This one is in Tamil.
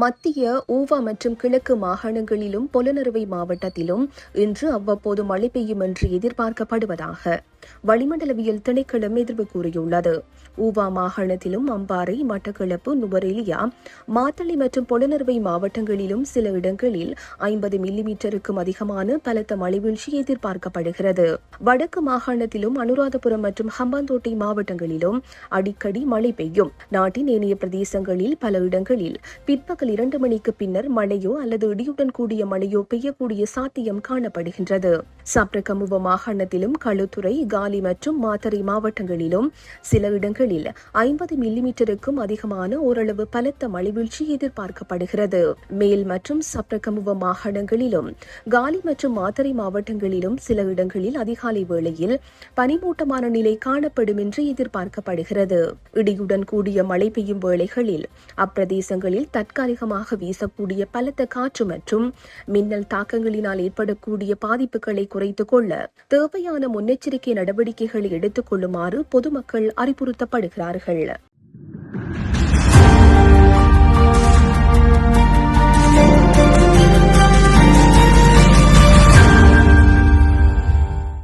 மத்திய ஊவா மற்றும் கிழக்கு மாகாணங்களிலும் பொலனறுவை மாவட்டத்திலும் இன்று அவ்வப்போது மழை பெய்யும் என்று எதிர்பார்க்கப்படுவதாக வளிமண்டலவியல் திணைக்களம் எதிர்வு கூறியுள்ளது. ஊவா மாகாணத்திலும் அம்பாறை மட்டக்களப்பு நுவரெலியா மாத்தளை மற்றும் பொலனறுவை மாவட்டங்களிலும் சில இடங்களில் ஐம்பது மில்லிமீட்டருக்கும் அதிகமான பலத்த மழை வீழ்ச்சி எதிர்பார்க்கப்படுகிறது. வடக்கு மாகாணத்திலும் அனுராதபுரம் மற்றும் ஹம்பாந்தோட்டை மாவட்டங்களிலும் அடிக்கடி மழை பெய்யும். நாட்டின் ஏனைய பிரதேசங்களில் பல இடங்களில் பிற்பகல் பிற்பகல் இரண்டு மணிக்கு பின்னர் மழையோ அல்லது இடியுடன் கூடிய மழையோ பெய்யக்கூடிய சாத்தியம் காணப்படுகின்றது. சப்ரகமுவ மாகாணத்திலும் களுத்துறை காலி மற்றும் மாத்தறை மாவட்டங்களிலும் சில இடங்களில் ஐம்பது மில்லிமீட்டருக்கும் அதிகமான ஓரளவு பலத்த மழைவீழ்ச்சி எதிர்பார்க்கப்படுகிறது. மேல் மற்றும் சப்ரகமுவ மாகாணங்களிலும் காலி மற்றும் மாத்தறை மாவட்டங்களிலும் சில இடங்களில் அதிகாலை வேளையில் பனிமூட்டமான நிலை காணப்படும் என்று எதிர்பார்க்கப்படுகிறது. இடியுடன் கூடிய மழை பெய்யும் வேளைகளில் அப்பிரதேசங்களில் தற்காலிக தற்காலிகமாக வீசக்கூடிய பலத்த காற்று மற்றும் மின்னல் தாக்கங்களினால் ஏற்படக்கூடிய பாதிப்புகளை குறைத்துக் கொள்ள தேவையான முன்னெச்சரிக்கை நடவடிக்கைகளை எடுத்துக் கொள்ளுமாறு பொதுமக்கள் அறிவுறுத்தப்படுகிறார்கள்.